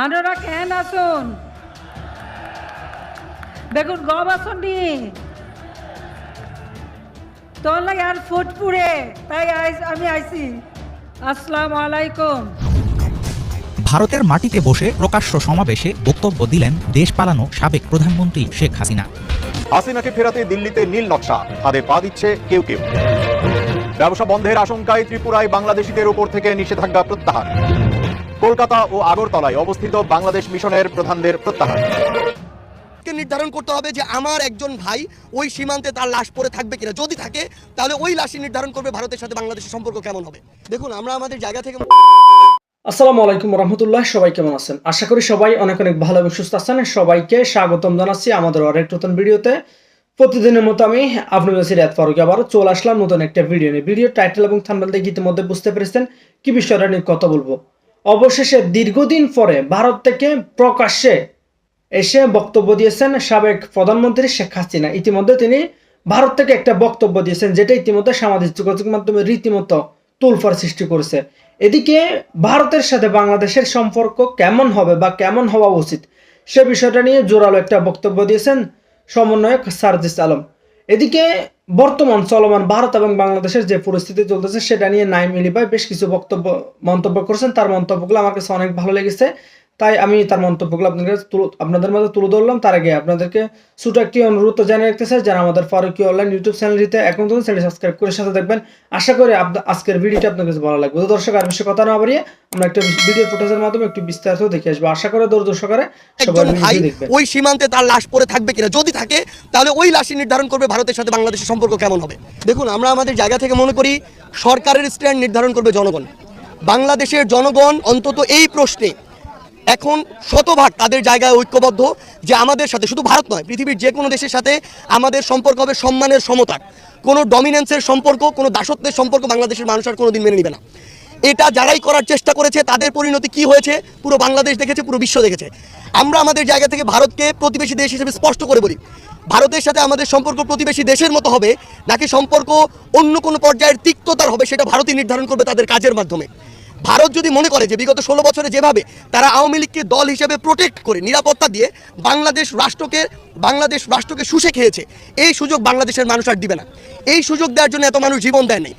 আপনারা কেন আসুন? দেখুন গব আসুন নি। তোর লাগে আর ফুট পুড়ে তাই আমি আইছি আসসালামু আলাইকুম। ভারতের মাটিতে বসে প্রকাশ্য সমাবেশে বক্তব্য দিলেন দেশ পালানো সাবেক প্রধানমন্ত্রী শেখ হাসিনা। হাসিনাকে ফেরাতে দিল্লিতে নীল নকশা হাতে পা দিচ্ছে কেউ কেউ। ব্যবসা বন্ধের আশঙ্কায় ত্রিপুরায় বাংলাদেশিদের উপর থেকে নিষেধাজ্ঞা প্রত্যাহার। কলকাতা ও আগরতলায় অবস্থিত বাংলাদেশ মিশনের প্রধানদের প্রত্যাহার। কে নির্ধারণ করতে হবে যে আমার একজন ভাই ওই সীমান্তে তার লাশ পড়ে থাকবে কিনা। যদি থাকে তাহলে ওই লাশই নির্ধারণ করবে ভারতের সাথে বাংলাদেশের সম্পর্ক কেমন হবে। দেখুন আমরা আমাদের জায়গা থেকে আসসালামু আলাইকুম রহমতুল্লাহ সবাই কেমন আছেন? আশা করি সবাই অনেক অনেক ভালো এবং সুস্থ আছেন। সবাইকে স্বাগতম জানাচ্ছি আমাদের আরেক নতুন ভিডিওতে। প্রতিদিনের মতো আমি আপনার কাছে রিয়াদ ফারুক। আবার চলে আসলাম নতুন একটা ভিডিও নিয়ে। ভিডিও টাইটেল এবং থাম্বনেল দেখে ইতিমধ্যে বুঝতে পেরেছেন কি বিষয়টা নিয়ে কথা বলব। অবশেষে দীর্ঘদিন পরে ভারত থেকে প্রকাশ্যে এসে বক্তব্য দিয়েছেন সাবেক প্রধানমন্ত্রী শেখ হাসিনা। ইতিমধ্যে তিনি ভারত থেকে একটা বক্তব্য দিয়েছেন, যেটা ইতিমধ্যে সামাজিক যোগাযোগ মাধ্যমে রীতিমতো তুলফার সৃষ্টি করেছে। এদিকে ভারতের সাথে বাংলাদেশের সম্পর্ক কেমন হবে বা কেমন হওয়া উচিত সে বিষয়টা নিয়ে জোরালো একটা বক্তব্য দিয়েছেন সমন্বয়ক সারজিস আলম। এদিকে বর্তমান চলমান ভারত এবং বাংলাদেশের যে পরিস্থিতি চলতেছে, সেটা নিয়ে নাইম ইলিবাই বেশ কিছু বক্তব্য, মন্তব্য করেছেন। তার মন্তব্যগুলো আমার কাছে অনেক ভালো লেগেছে। তাই আমি তার মন্তব্যগুলো আপনাদের আপনাদের মাঝে তুলে ধরলাম। তার আগে আপনাদেরকে ছোট একটি অনুরোধ জানিয়ে রাখতে চাই যারা আমাদের ফারুকি অনলাইন ইউটিউব চ্যানেলটিতে এখন থেকে চ্যানেল সাবস্ক্রাইব করে সাথে দেখবেন আশা করি আজকের ভিডিওটি আপনার কাছে ভালো লাগবে। তো দর্শক আর বেশি কথা না বাড়িয়ে আমরা একটা ভিডিও ফুটেজের মাধ্যমে একটু বিস্তারিত দেখে আসব। আশা করে দূর দর্শকরে সবাই ওই সীমান্তে তার লাশ পড়ে থাকবে কিনা? যদি থাকে তাহলে ওই লাশই নির্ধারণ করবে ভারতের সাথে বাংলাদেশের সম্পর্ক কেমন হবে? দেখুন আমরা আমাদের জায়গা থেকে মনে করি সরকারের স্ট্যান্ড নির্ধারণ করবে জনগণ। বাংলাদেশের জনগণ অন্তত এই প্রশ্নে এখন শতভাগ তাদের জায়গায় ঐক্যবদ্ধ যে আমাদের সাথে, শুধু ভারত নয়, পৃথিবীর যে কোনো দেশের সাথে আমাদের সম্পর্ক হবে সম্মানের সমতার। কোনো ডমিনেন্সের সম্পর্ক, কোনো দাসত্বের সম্পর্ক বাংলাদেশের মানুষ আর কোনো দিন মেনে নিবে না। এটা যারাই করার চেষ্টা করেছে, তাদের পরিণতি কি হয়েছে, পুরো বাংলাদেশ দেখেছে, পুরো বিশ্ব দেখেছে। আমরা আমাদের জায়গা থেকে ভারতকে প্রতিবেশী দেশ হিসেবে স্পষ্ট করে বলি। ভারতের সাথে আমাদের সম্পর্ক প্রতিবেশী দেশের মতো হবে, নাকি সম্পর্ক অন্য কোনো পর্যায়ের তিক্ততার হবে, সেটা ভারতই নির্ধারণ করবে তাদের কাজের মাধ্যমে। ভারত যদি মনে করে যে বিগত ষোলো বছরে যেভাবে তারা আওয়ামী লীগকে দল হিসেবে প্রোটেক্ট করে নিরাপত্তা দিয়ে বাংলাদেশ রাষ্ট্রকে বাংলাদেশ রাষ্ট্রকে শুষে খেয়েছে, এই সুযোগ বাংলাদেশের মানুষ আর দিবে না। এই সুযোগ দেওয়ার জন্য এত মানুষ জীবন দেয় নেই।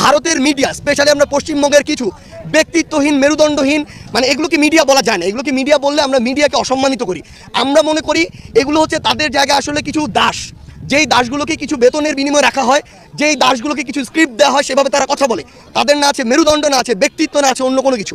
ভারতের মিডিয়া স্পেশালি আমরা পশ্চিমবঙ্গের কিছু ব্যক্তিত্বহীন, মেরুদণ্ডহীন মানে এগুলোকে মিডিয়া বলা যায় না। এগুলোকে মিডিয়া বললে আমরা মিডিয়াকে অসম্মানিত করি। আমরা মনে করি এগুলো হচ্ছে তাদের জায়গায় আসলে কিছু দাস। যেই দাসগুলোকে কিছু বেতনের বিনিময়ে রাখা হয়, যেই দাসগুলোকে কিছু স্ক্রিপ্ট দেওয়া হয়, সেভাবে তারা কথা বলে। তাদের না আছে মেরুদণ্ড, না আছে ব্যক্তিত্ব, না আছে অন্য কোনো কিছু।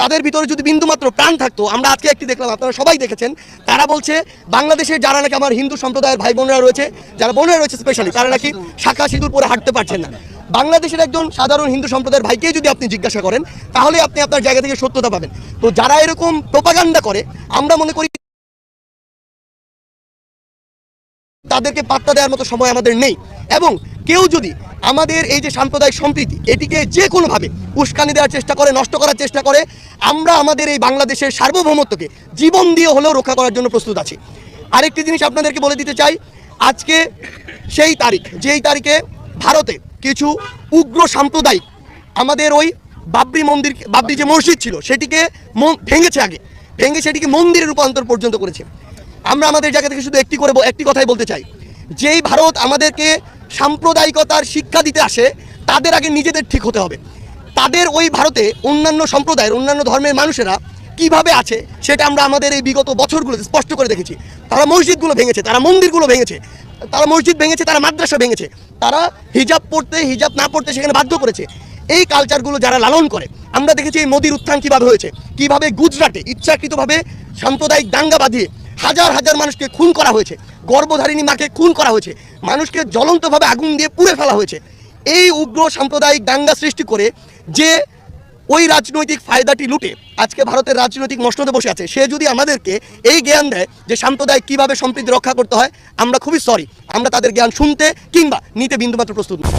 তাদের ভিতরে যদি বিন্দুমাত্র প্রাণ থাকতো, আমরা আজকে একটি দেখলাম, আপনারা সবাই দেখেছেন, তারা বলছে, বাংলাদেশের যারা নাকি আমার হিন্দু সম্প্রদায়ের ভাই বোনেরা রয়েছে, যারা বোনেরা রয়েছে স্পেশালি তারা নাকি শাখা সিঁদুর পরে হাঁটতে পারছেন না। বাংলাদেশের একজন সাধারণ হিন্দু সম্প্রদায়ের ভাইকে যদি আপনি জিজ্ঞাসা করেন, তাহলে আপনি আপনার জায়গা থেকে সত্যতা পাবেন। তো যারা এরকম প্রোপাগান্ডা করে, আমরা মনে করি তাদেরকে পাত্তা দেওয়ার মতো সময় আমাদের নেই। এবং কেউ যদি আমাদের এই যে সাম্প্রদায়িক সম্প্রীতি, এটিকে যে কোনোভাবে উস্কানি দেওয়ার চেষ্টা করে, নষ্ট করার চেষ্টা করে, আমরা আমাদের এই বাংলাদেশের সার্বভৌমত্বকে জীবন দিয়ে হলেও রক্ষা করার জন্য প্রস্তুত আছি। আরেকটি জিনিস আপনাদেরকে বলে দিতে চাই, আজকে সেই তারিখ, যেই তারিখে ভারতে কিছু উগ্র সাম্প্রদায়িক আমাদের ওই বাবরি মন্দির, বাবরি যে মসজিদ ছিল, সেটিকে ভেঙেছে আগে। ভেঙে সেটিকে মন্দিরে রূপান্তর পর্যন্ত করেছে। আমরা আমাদের জায়গা থেকে শুধু একটি করে একটি কথাই বলতে চাই। যেই ভারত আমাদেরকে সাম্প্রদায়িকতার শিক্ষা দিতে আসে, তাদের আগে নিজেদের ঠিক হতে হবে। তাদের ওই ভারতে অন্যান্য সম্প্রদায়ের, অন্যান্য ধর্মের মানুষেরা কীভাবে আছে, সেটা আমরা আমাদের এই বিগত বছরগুলোতে স্পষ্ট করে দেখেছি। তারা মসজিদগুলো ভেঙেছে, তারা মন্দিরগুলো ভেঙেছে, তারা মসজিদ ভেঙেছে, তারা মাদ্রাসা ভেঙেছে, তারা হিজাব পড়তে, হিজাব না পড়তে সেখানে বাধ্য করেছে। এই কালচারগুলো যারা লালন করে, আমরা দেখেছি এই মোদির উত্থান কীভাবে হয়েছে, কীভাবে গুজরাটে ইচ্ছাকৃতভাবে সাম্প্রদায়িক দাঙ্গা বাঁধিয়ে হাজার হাজার মানুষকে খুন করা হয়েছে। গর্ভধারিণী মাকে খুন করা হয়েছে। মানুষকে জ্বলন্তভাবে আগুন দিয়ে পুড়ে ফেলা হয়েছে। এই উগ্র সাম্প্রদায়িক দাঙ্গা সৃষ্টি করে যে ওই রাজনৈতিক ফায়দাটি লুটে, আজকে ভারতের রাজনৈতিক মসনদে বসে আছে, সে যদি আমাদেরকে এই জ্ঞান দেয় যে সাম্প্রদায়িক কীভাবে সম্প্রীতি রক্ষা করতে হয়, আমরা খুবই সরি আমরা তাদের জ্ঞান শুনতে কিংবা নিতে বিন্দুমাত্র প্রস্তুত নই।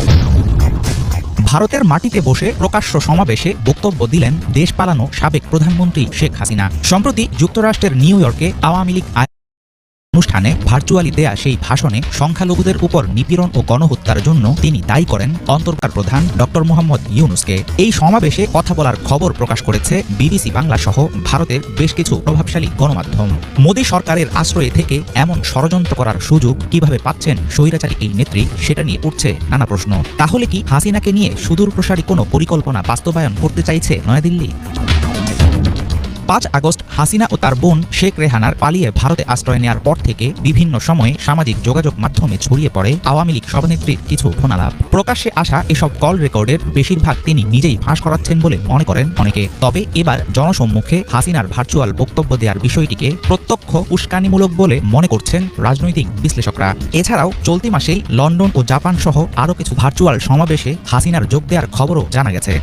ভারতের মাটিতে বসে প্রকাশ্য সমাবেশে বক্তব্য দিলেন দেশ পালানো সাবেক প্রধানমন্ত্রী শেখ হাসিনা। সম্প্রতি যুক্তরাষ্ট্রের নিউ ইয়র্কে আওয়ামী লীগ অনুষ্ঠানে ভার্চুয়ালি দেয়া সেই ভাষণে সংখ্যালঘুদের উপর নিপীড়ন ও গণহত্যার জন্য তিনি দায়ী করেন অন্তর্কার প্রধান ডক্টর মোহাম্মদ ইউনুসকে। এই সমাবেশে কথা বলার খবর প্রকাশ করেছে বিবিসি বাংলা সহ ভারতের বেশ কিছু প্রভাবশালী গণমাধ্যম। মোদী সরকারের আশ্রয়ে থেকে এমন ষড়যন্ত্র করার সুযোগ কীভাবে পাচ্ছেন স্বৈরাচারী এই নেত্রী, সেটা নিয়ে উঠছে নানা প্রশ্ন। তাহলে কি হাসিনাকে নিয়ে সুদূর প্রসারী কোনো পরিকল্পনা বাস্তবায়ন করতে চাইছে নয়াদিল্লি? পাঁচ আগস্ট হাসিনা ও তার বোন শেখ রেহানার পালিয়ে ভারতে আশ্রয় নেওয়ার পর থেকে বিভিন্ন সময়ে সামাজিক যোগাযোগ মাধ্যমে ছড়িয়ে পড়ে আওয়ামী লীগ সভানেত্রীর কিছু ফোনালাপ প্রকাশ্যে আসা এসব কল রেকর্ডের বেশিরভাগ তিনি নিজেই ফাঁস করাচ্ছেন বলে মনে করেন অনেকে। তবে এবার জনসম্মুখে হাসিনার ভার্চুয়াল বক্তব্য দেওয়ার বিষয়টিকে প্রত্যক্ষ উস্কানিমূলক বলে মনে করছেন রাজনৈতিক বিশ্লেষকরা। এছাড়াও চলতি মাসেই লন্ডন ও জাপান সহ আরও কিছু ভার্চুয়াল সমাবেশে হাসিনার যোগ দেওয়ার খবরও জানা গেছে।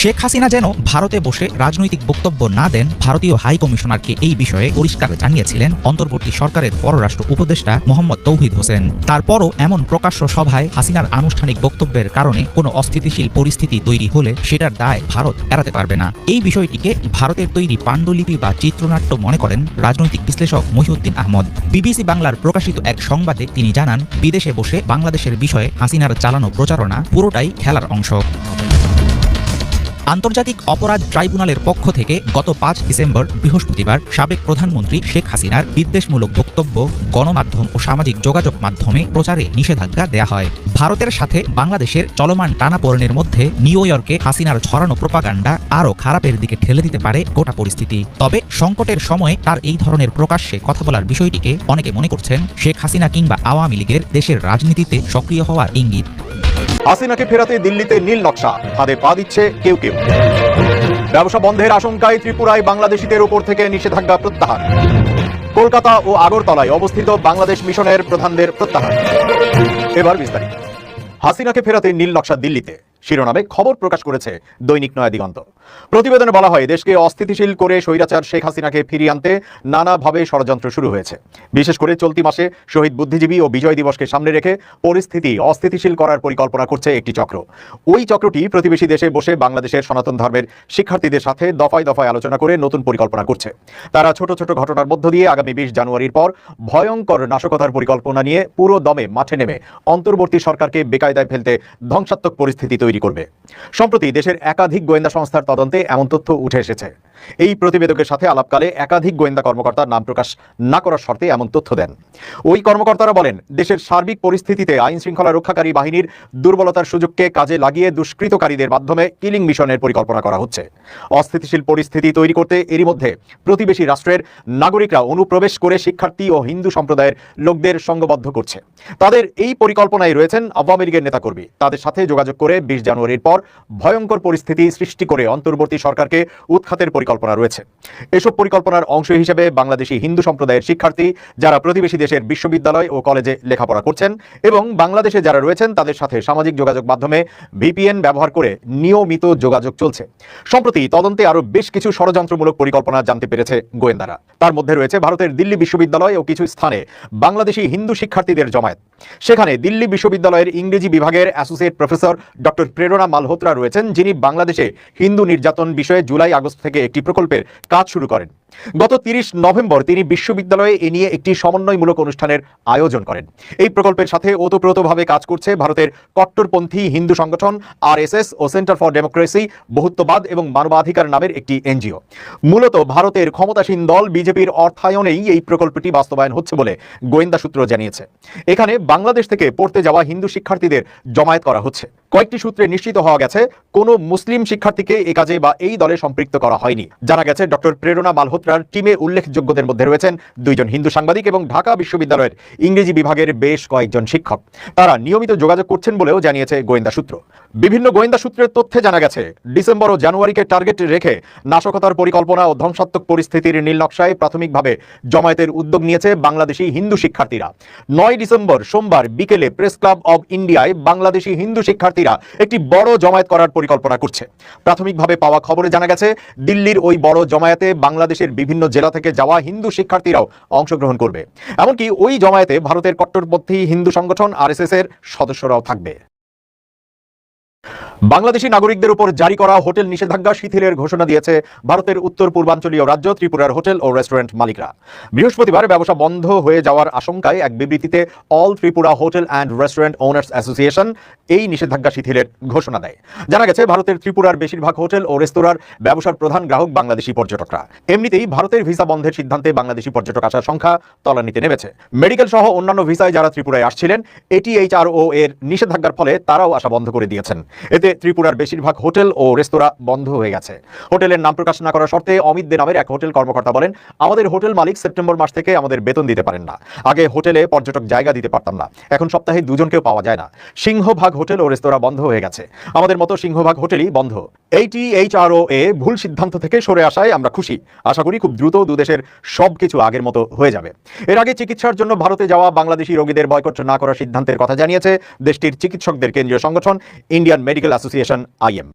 শেখ হাসিনা যেন ভারতে বসে রাজনৈতিক বক্তব্য না দেন, ভারতীয় হাই কমিশনারকে এই বিষয়ে পরিষ্কার জানিয়েছিলেন অন্তর্বর্তী সরকারের পররাষ্ট্র উপদেষ্টা মোহাম্মদ তৌহিদ হোসেন। তারপরও এমন প্রকাশ্য সভায় হাসিনার আনুষ্ঠানিক বক্তব্যের কারণে কোনো অস্থিতিশীল পরিস্থিতি তৈরি হলে সেটার দায় ভারত এড়াতে পারবে না। এই বিষয়টিকে ভারতের তৈরি পাণ্ডুলিপি বা চিত্রনাট্য মনে করেন রাজনৈতিক বিশ্লেষক মহিউদ্দিন আহমদ। বিবিসি বাংলার প্রকাশিত এক সংবাদে তিনি জানান, বিদেশে বসে বাংলাদেশের বিষয়ে হাসিনার চালানো প্রচারণা পুরোটাই খেলার অংশ। আন্তর্জাতিক অপরাধ ট্রাইব্যুনালের পক্ষ থেকে গত পাঁচ ডিসেম্বর বৃহস্পতিবার সাবেক প্রধানমন্ত্রী শেখ হাসিনার বিদ্বেষমূলক বক্তব্য, গণমাধ্যম ও সামাজিক যোগাযোগ মাধ্যমে প্রচারে নিষেধাজ্ঞা দেয়া হয়। ভারতের সাথে বাংলাদেশের চলমান টানাপোড়েনের মধ্যে নিউ ইয়র্কে হাসিনার ছড়ানো প্রপাগান্ডা আরও খারাপের দিকে ঠেলে দিতে পারে গোটা পরিস্থিতি। তবে সংকটের সময়ে তার এই ধরনের প্রকাশ্যে কথা বলার বিষয়টিকে অনেকে মনে করছেন, শেখ হাসিনা কিংবা আওয়ামী লীগের দেশের রাজনীতিতে সক্রিয় হওয়ার ইঙ্গিত। হাসিনাকে ফেরাতে দিল্লিতে নীল নকশা। হাতে পা দিচ্ছে কেউ কেউ। ব্যবসা বন্ধের আশঙ্কায় ত্রিপুরায় বাংলাদেশিদের উপর থেকে নিষেধাজ্ঞা প্রত্যাহার। কলকাতা ও আগরতলায় অবস্থিত বাংলাদেশ মিশনের প্রধানদের প্রত্যাহার। এবার বিস্তারিত। হাসিনাকে ফেরাতে নীল নকশা দিল্লিতে। শিরোনামে খবর প্রকাশ করেছে দৈনিক নয়া দিগন্ত। প্রতিবেদনে বলা হয়, দেশকে অস্থিতিশীল করে স্বৈরাচার শেখ হাসিনাকে ফিরিয়ে আনতে নানাভাবে ষড়যন্ত্র শুরু হয়েছে। বিশেষ করে চলতি মাসে শহীদ বুদ্ধিজীবী ও বিজয় দিবসকে সামনে রেখে পরিস্থিতি অস্থিতিশীল করার পরিকল্পনা করছে একটি চক্র। ওই চক্রটি প্রতিবেশী দেশে বসে বাংলাদেশের সনাতন ধর্মের শিক্ষার্থীদের সাথে দফায় দফায় আলোচনা করে নতুন পরিকল্পনা করছে। তারা ছোট ছোট ঘটনার মধ্য দিয়ে আগামী বিশ জানুয়ারির পর ভয়ঙ্কর নাশকতার পরিকল্পনা নিয়ে পুরো দমে মাঠে নেমে অন্তর্বর্তী সরকারকে বেকায়দায় ফেলতে ধ্বংসাত্মক পরিস্থিতি তৈরি করবে। সম্প্রতি দেশের একাধিক গোয়েন্দা সংস্থার তদন্তে এমন তথ্য উঠে এসেছে। এই প্রতিবেদকের সাথে আলাপকালে একাধিক গোয়েন্দা কর্মকর্তার নাম প্রকাশ না করার শর্তে এমন তথ্য দেন। ওই কর্মকর্তারা বলেন, দেশের সার্বিক পরিস্থিতিতে আইন শৃঙ্খলা রক্ষাকারী বাহিনীর দুর্বলতার সুযোগকে কাজে লাগিয়ে দুষ্কৃতকারীদের মাধ্যমে কিলিং মিশনের পরিকল্পনা করা হচ্ছে। অস্থিতিশীল পরিস্থিতি তৈরি করতে এরই মধ্যে প্রতিবেশী রাষ্ট্রের নাগরিকরা অনুপ্রবেশ করে শিক্ষার্থী ও হিন্দু সম্প্রদায়ের লোকদের সঙ্গবদ্ধ করছে। তাদের এই পরিকল্পনায় রয়েছেন আওয়ামী লীগের নেতাকর্মী। তাদের সাথে যোগাযোগ করে বিশ জানুয়ারির পর ভয়ঙ্কর পরিস্থিতি সৃষ্টি করে অন্তর্বর্তী সরকারকে উৎখাতের পরিকল্পনা রয়েছে। এসব পরিকল্পনার অংশ হিসেবে বাংলাদেশি হিন্দু সম্প্রদায়ের শিক্ষার্থী, যারা প্রতিবেশী দেশের বিশ্ববিদ্যালয় ও কলেজে লেখাপড়া করছেন এবং বাংলাদেশে যারা রয়েছেন, তাদের সাথে সামাজিক যোগাযোগ মাধ্যমে ভিপিএন ব্যবহার করে নিয়মিত যোগাযোগ চলছে। সম্প্রতি তদন্তে আরও বেশ কিছু ষড়যন্ত্রমূলক পরিকল্পনা জানতে পেরেছে গোয়েন্দারা। তার মধ্যে রয়েছে ভারতের দিল্লি বিশ্ববিদ্যালয় ও কিছু স্থানে বাংলাদেশি হিন্দু শিক্ষার্থীদের জমায়েত। সেখানে দিল্লি বিশ্ববিদ্যালয়ের ইংরেজি বিভাগের অ্যাসোসিয়েট প্রফেসর ডক্টর প্রেরণা মালহোত্রা রয়েছেন, যিনি বাংলাদেশে হিন্দু নির্যাতন বিষয়ে জুলাই আগস্ট থেকে একটি প্রকল্পের কাজ শুরু করেন। গত তিরিশ নভেম্বর তিনি বিশ্ববিদ্যালয়ে এ নিয়ে একটি সমন্বয়মূলক অনুষ্ঠানের আয়োজন করেন। এই প্রকল্পের সাথে ওতপ্রোতভাবে কাজ করছে ভারতের কট্টরপন্থী হিন্দু সংগঠন, আরএসএস ও সেন্টার ফর ডেমোক্রেসি, বহুত্ববাদ এবং মানবাধিকার নামের একটি এনজিও। মূলত ভারতের ক্ষমতাসীন দল বিজেপির অর্থায়নেই এই প্রকল্পটি বাস্তবায়ন হচ্ছে বলে গোয়েন্দা সূত্র জানিয়েছে। এখানে বাংলাদেশ থেকে পড়তে যাওয়া হিন্দু শিক্ষার্থীদের জমায়েত করা হচ্ছে। কয়েকটি সূত্রে নিশ্চিত হওয়া গেছে, কোনো মুসলিম শিক্ষার্থীকে এ কাজে বা এই দলে সম্পৃক্ত করা হয়নি। জানা গেছে ডক্টর প্রেরণা মালহোত্রার টিমে উল্লেখযোগ্যদের মধ্যে রয়েছেন দুইজন হিন্দু সাংবাদিক এবং ঢাকা বিশ্ববিদ্যালয়ের ইংরেজি বিভাগের বেশ কয়েকজন শিক্ষক। তারা নিয়মিত যোগাযোগ করছেন বলেও জানিয়েছে গোয়েন্দা সূত্র। বিভিন্ন গোয়েন্দা সূত্রের তথ্যে জানা গেছে, ডিসেম্বর ও জানুয়ারিকে টার্গেট রেখে নাশকতার পরিকল্পনা ও ধ্বংসাত্মক পরিস্থিতির নীল নকশায় প্রাথমিকভাবে জমায়েতের উদ্যোগ নিয়েছে বাংলাদেশি হিন্দু শিক্ষার্থীরা। নয় ডিসেম্বর সোমবার বিকেলে প্রেস ক্লাব অব ইন্ডিয়ায় বাংলাদেশি হিন্দু শিক্ষার্থীরা একটি বড় জমায়েত করার পরিকল্পনা করছে। প্রাথমিকভাবে পাওয়া খবরে জানা গেছে, দিল্লির ওই বড় জমায়েতে বাংলাদেশের বিভিন্ন জেলা থেকে যাওয়া হিন্দু শিক্ষার্থীরাও অংশগ্রহণ করবে। এমনকি ওই জমায়েতে ভারতের কট্টরপন্থী হিন্দু সংগঠন আরএসএস এর সদস্যরাও থাকবে। বাংলাদেশি নাগরিকদের উপর জারি করা হোটেল নিষেধাজ্ঞা শিথিলের ঘোষণা দিয়েছে ভারতের উত্তর পূর্বাঞ্চলীয় রাজ্য ত্রিপুরার হোটেল ও রেস্টুরেন্ট মালিকরা। বৃহস্পতিবার ব্যবসা বন্ধ হয়ে যাওয়ার আশঙ্কায় এক বিবৃতিতে all Tripura hotel and restaurant owners association এই নিষেধাজ্ঞা শিথিলের ঘোষণা দেয়। জানা গেছে, ভারতের ত্রিপুরার বেশিরভাগ হোটেল ও রেস্তোরাঁর ব্যবসার প্রধান গ্রাহক বাংলাদেশি পর্যটকরা। এমনিতেই ভারতের ভিসা বন্ধের সিদ্ধান্তে বাংলাদেশি পর্যটক আসার সংখ্যা তলানিতে নেমেছে। মেডিকেল সহ অন্যান্য ভিসায় যারা ত্রিপুরায় আসছিলেন এটিএইচআরও এর নিষেধাজ্ঞার ফলে তারাও আসা বন্ধ করে দিয়েছেন। এতে ত্রিপুরার বেশিরভাগ হোটেল ও রেস্তোরাঁ বন্ধ হয়ে গেছে। হোটেলের নাম প্রকাশ না করার শর্তে অমিত দে নামের এক হোটেল কর্মকর্তা বলেন, আমাদের হোটেল মালিক সেপ্টেম্বর মাস থেকে আমাদের বেতন দিতে পারেন না। আগে হোটেলে পর্যটক জায়গা দিতে পারতাম না। এখন সপ্তাহে দুজনকেও পাওয়া যায় না। সিংহভাগ হোটেল ও রেস্তোরাঁ বন্ধ হয়ে গেছে। আমাদের মতো সিংহভাগ হোটেলই বন্ধ। এইটি এইচআরও এ ভুল সিদ্ধান্ত থেকে সরে আসায় আমরা খুশি। আশা করি খুব দ্রুত দুদেশের সবকিছু আগের মতো হয়ে যাবে। এর আগে চিকিৎসার জন্য ভারতে যাওয়া বাংলাদেশি রোগীদের বয়কট না করার সিদ্ধান্তের কথা জানিয়েছে দেশটির চিকিৎসকদের কেন্দ্রীয় সংগঠন, ইন্ডিয়ান মেডিকেল অ্যাসোসিয়েশন আইএম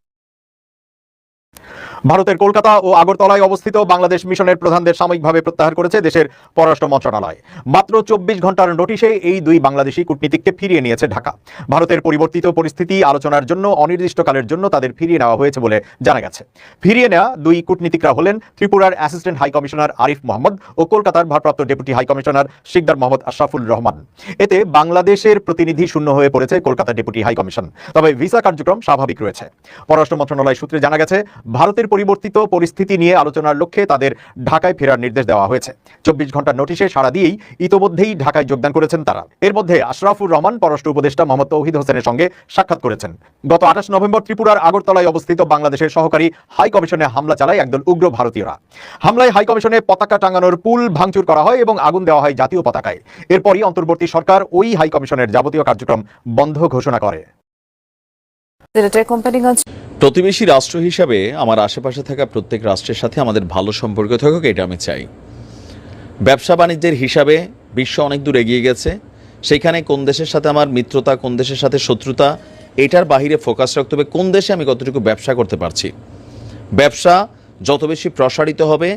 ভারতের কলকাতা ও আগরতলায় অবস্থিত বাংলাদেশ মিশনের প্রধানদের সাময়িকভাবে প্রত্যাহার করেছে দেশের পররাষ্ট্র মন্ত্রণালয়। মাত্র চব্বিশ ঘণ্টার নোটিশে এই দুই বাংলাদেশি কূটনীতিককে ফিরিয়ে নিয়েছে ঢাকা। ভারতের পরিবর্তিত পরিস্থিতি আলোচনার জন্য অনির্দিষ্টকালের জন্য তাদের ফিরিয়ে নেওয়া হয়েছে বলে জানা গেছে। ফিরিয়ে নেওয়া দুই কূটনীতিকরা হলেন ত্রিপুরার assistant high commissioner Arif Mohammad ও কলকাতার ভারপ্রাপ্ত deputy high commissioner Shikdar Mohammad Ashraful Rahman. এতে বাংলাদেশের প্রতিনিধি শূন্য হয়ে পড়েছে কলকাতা ডেপুটি হাই কমিশন। তবে ভিসা কার্যক্রম স্বাভাবিক রয়েছে। পররাষ্ট্র মন্ত্রণালয় সূত্রে জানা গেছে, ভারতের পরিবর্তিত পরিস্থিতি নিয়ে আলোচনার লক্ষ্যে তাদের ঢাকায় ফেরার নির্দেশ দেওয়া হয়েছে। চব্বিশ ঘণ্টার নোটিশে সাড়া দিয়েই ইতোমধ্যেই ঢাকায় যোগদান করেছেন তারা। এর মধ্যে আশরাফুর রহমান, পররাষ্ট্র উপদেষ্টা মোহাম্মদ তৌহিদ হোসেনের সঙ্গে সাক্ষাৎ করেছেন। গত আঠাশ নভেম্বর ত্রিপুরার আগরতলায় অবস্থিত বাংলাদেশের সহকারী হাই কমিশনে হামলা চালায় একদল উগ্র ভারতীয়রা। হামলায় হাই কমিশনে পতাকা টাঙানোর পুল ভাঙচুর করা হয় এবং আগুন দেওয়া হয় জাতীয় পতাকায়। এরপরই অন্তর্বর্তী সরকার ওই হাই কমিশনের যাবতীয় কার্যক্রম বন্ধ ঘোষণা করে। প্রতিবেশী রাষ্ট্র হিসাবে আমার আশেপাশে থাকা প্রত্যেক রাষ্ট্রের সাথে আমাদের ভালো সম্পর্ক থাকুক, এটা আমি চাই। ব্যবসা বাণিজ্যের হিসাবে বিশ্ব অনেক দূর এগিয়ে গেছে। সেইখানে কোন দেশের সাথে আমার মিত্রতা, কোন দেশের সাথে শত্রুতা, এটার বাহিরে ফোকাস রাখতে হবে, কোন দেশে আমি কতটুকু ব্যবসা করতে পারছি। ব্যবসা যত বেশি প্রসারিত হবে,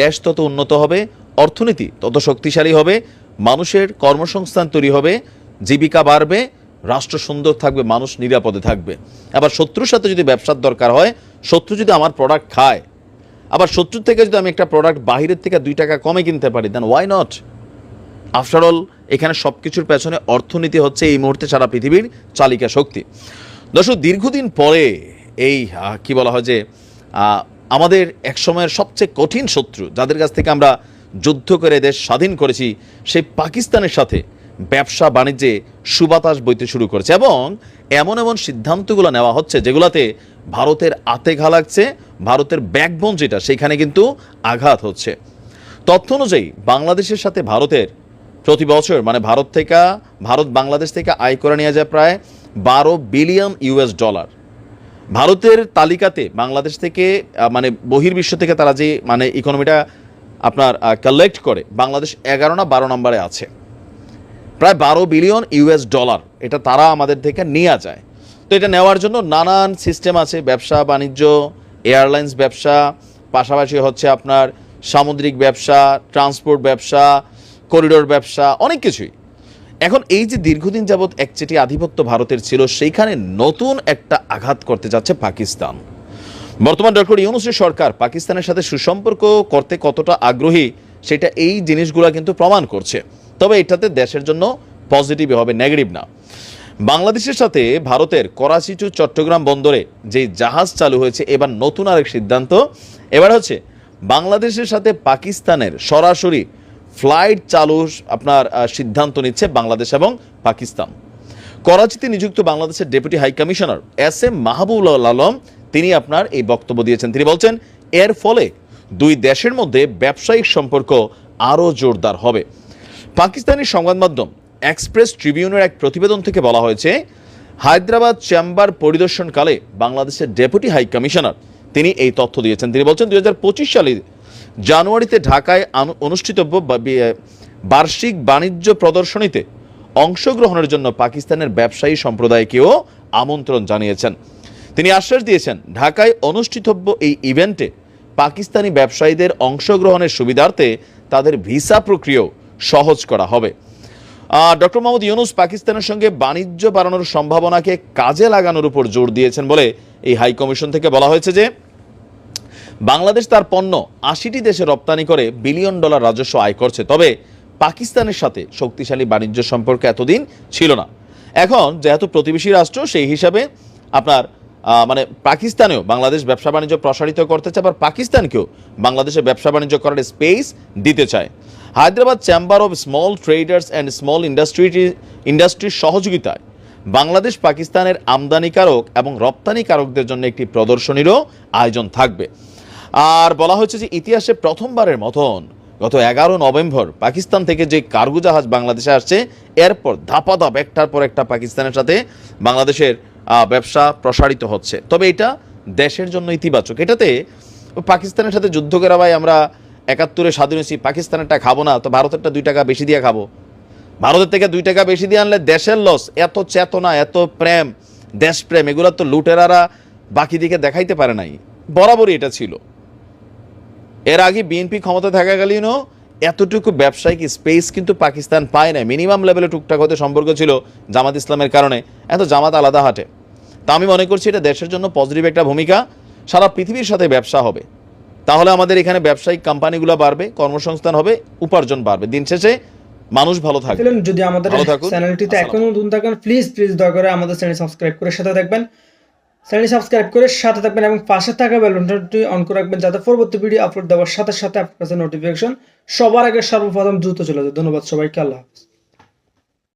দেশ তত উন্নত হবে, অর্থনীতি তত শক্তিশালী হবে, মানুষের কর্মসংস্থান তৈরি হবে, জীবিকা বাড়বে রাষ্ট্র সুন্দর থাকবে, মানুষ নিরাপদে থাকবে। আবার শত্রুর সাথে যদি ব্যবসার দরকার হয়, শত্রু যদি আমার প্রোডাক্ট খায়, আবার শত্রুর থেকে যদি আমি একটা প্রোডাক্ট বাহিরের থেকে দুই টাকা কমে কিনতে পারি then why not after all এখানে সব কিছুর পেছনে অর্থনীতি হচ্ছে এই মুহূর্তে সারা পৃথিবীর চালিকা শক্তি। দর্শক, দীর্ঘদিন পরে এই কি বলা হয় যে আমাদের এক সময়ের সবচেয়ে কঠিন শত্রু, যাদের কাছ থেকে আমরা যুদ্ধ করে দেশ স্বাধীন করেছি, সেই পাকিস্তানের সাথে ব্যবসা বাণিজ্যে সুবাতাস বইতে শুরু করেছে এবং এমন এমন সিদ্ধান্তগুলো নেওয়া হচ্ছে যেগুলোতে ভারতের আতে ঘা লাগছে, ভারতের ব্যাকবোন যেটা, সেখানে কিন্তু আঘাত হচ্ছে। তথ্য অনুযায়ী বাংলাদেশের সাথে ভারতের প্রতি বছর মানে ভারত থেকে, ভারত বাংলাদেশ থেকে আয় করে নিয়ে যায় প্রায় বারো বিলিয়ন ইউএস ডলার। ভারতের তালিকাতে বাংলাদেশ থেকে মানে বহির্বিশ্ব থেকে তারা যে মানে ইকোনমিটা আপনার কালেক্ট করে, বাংলাদেশ এগারো না বারো নম্বরে আছে। প্রায় বারো বিলিয়ন ইউএস ডলার এটা তারা আমাদের থেকে নেওয়া যায়। তো এটা নেওয়ার জন্য নানান সিস্টেম আছে, ব্যবসা, বাণিজ্য, এয়ারলাইন্স ব্যবসা, পাশাপাশি হচ্ছে আপনার সামুদ্রিক ব্যবসা, ট্রান্সপোর্ট ব্যবসা, করিডোর ব্যবসা, অনেক কিছুই। এখন এই যে দীর্ঘদিন যাবৎ একচেটি আধিপত্য ভারতের ছিল, সেইখানে নতুন একটা আঘাত করতে যাচ্ছে পাকিস্তান। বর্তমান ডক্টর ইউনুসের সরকার পাকিস্তানের সাথে সুসম্পর্ক করতে কতটা আগ্রহী, সেটা এই জিনিসগুলো কিন্তু প্রমাণ করছে। তবে এটাতে দেশের জন্য পজিটিভ হবে নেগেটিভ না। বাংলাদেশের সাথে ভারতের করাচি টু চট্টগ্রাম বন্দরে যে জাহাজ চালু হয়েছে, এবার নতুন আরেক সিদ্ধান্ত। এবার হচ্ছে, বাংলাদেশের সাথে পাকিস্তানের সরাসরি ফ্লাইট চালু আপনার সিদ্ধান্ত নিচ্ছে বাংলাদেশ এবং পাকিস্তান। করাচিতে নিযুক্ত বাংলাদেশের deputy high commissioner S M Mahbul Alam, তিনি আপনার এই বক্তব্য দিয়েছেন। তিনি বলছেন, এর ফলে দুই দেশের মধ্যে ব্যবসায়িক সম্পর্ক আরও জোরদার হবে। পাকিস্তানি সংবাদ মাধ্যম এক্সপ্রেস ট্রিবিউনের এক প্রতিবেদন থেকে বলা হয়েছে, হায়দ্রাবাদ চেম্বার পরিদর্শনকালে বাংলাদেশের ডেপুটি হাই কমিশনার, তিনি এই তথ্য দিয়েছেন। তিনি বলছেন, দুই সালে জানুয়ারিতে ঢাকায় অনুষ্ঠিতব্য বার্ষিক বাণিজ্য প্রদর্শনীতে অংশগ্রহণের জন্য পাকিস্তানের ব্যবসায়ী সম্প্রদায়কেও আমন্ত্রণ জানিয়েছেন। তিনি আশ্বাস দিয়েছেন, ঢাকায় অনুষ্ঠিতব্য এই ইভেন্টে পাকিস্তানি ব্যবসায়ীদের অংশগ্রহণের সুবিধার্থে তাদের ভিসা প্রক্রিয়াও সহজ করা হবে। ডক্টর মোহাম্মদ ইউনুস পাকিস্তানের সঙ্গে বাণিজ্য বাড়ানোর সম্ভাবনাকে কাজে লাগানোর উপর জোর দিয়েছেন বলে এই হাই কমিশন থেকে বলা হয়েছে যে, বাংলাদেশ তার পণ্য আশিটি দেশে রপ্তানি করে বিলিয়ন ডলার রাজস্ব আয় করছে, তবে পাকিস্তানের সাথে শক্তিশালী বাণিজ্য সম্পর্ক এতদিন ছিল না। এখন যেহেতু প্রতিবেশী রাষ্ট্র, সেই হিসাবে আপনার মানে পাকিস্তানেও বাংলাদেশ ব্যবসা বাণিজ্য প্রসারিত করতে চায়, আবার পাকিস্তানকেও বাংলাদেশে ব্যবসা বাণিজ্য করার স্পেস দিতে চায়। Hyderabad chamber of small traders and small industry ইন্ডাস্ট্রির সহযোগিতায় বাংলাদেশ পাকিস্তানের আমদানিকারক এবং রপ্তানিকারকদের জন্য একটি প্রদর্শনীরও আয়োজন থাকবে। আর বলা হচ্ছে যে ইতিহাসে প্রথমবারের মতন গত এগারো নভেম্বর পাকিস্তান থেকে যে কার্গো জাহাজ বাংলাদেশে আসছে, এরপর ধাপাধাপ একটার পর একটা পাকিস্তানের সাথে বাংলাদেশের ব্যবসা প্রসারিত হচ্ছে। তবে এটা দেশের জন্য ইতিবাচক। এটাতে পাকিস্তানের সাথে যুদ্ধ করা ভাই আমরা একাত্তরে স্বাধীন হয়েছি পাকিস্তানেরটা খাব না, তো ভারতেরটা দুই টাকা বেশি দিয়ে খাব। ভারতের থেকে দুই টাকা বেশি দিয়ে আনলে দেশের লস এত চেতনা, এত প্রেম, দেশপ্রেম, এগুলো তো লুটেরারা বাকি দিকে দেখাইতে পারে নাই। বরাবরই এটা ছিল। এর আগে বিএনপি ক্ষমতা থাকাকালীনও এতটুকু ব্যবসায়িক স্পেস কিন্তু পাকিস্তান পায় না মিনিমাম লেভেলে টুকটাক হতে সম্পর্ক ছিল জামাত ইসলামের কারণে, এত জামাত আলাদা হাটে। তা আমি মনে করছি এটা দেশের জন্য পজিটিভ একটা ভূমিকা, সারা পৃথিবীর সাথে ব্যবসা হবে। তাহলে আমাদের এখানে ব্যবসায়িক কোম্পানিগুলো বাড়বে কর্মসংস্থান হবে উপার্জন বাড়বে। দিন শেষে মানুষ ভালো থাকবে। যদি আমাদের চ্যানেলটিতে এখনও নতুন থাকেন প্লিজ প্লিজ দয়া করে আমাদের চ্যানেল সাবস্ক্রাইব করে সাথে থাকবেন। চ্যানেল সাবস্ক্রাইব করে সাথে থাকবেন এবং পাশে থাকা বেল বাটনটি অন করে রাখবেন যাতে পরবর্তী ভিডিও আপলোড দেওয়ার সাথে সাথে আপনার কাছে নোটিফিকেশন সবার আগে সর্বপ্রথম দ্রুত চলে যায়। ধন্যবাদ সবাইকে আল্লাহ হাফিজ।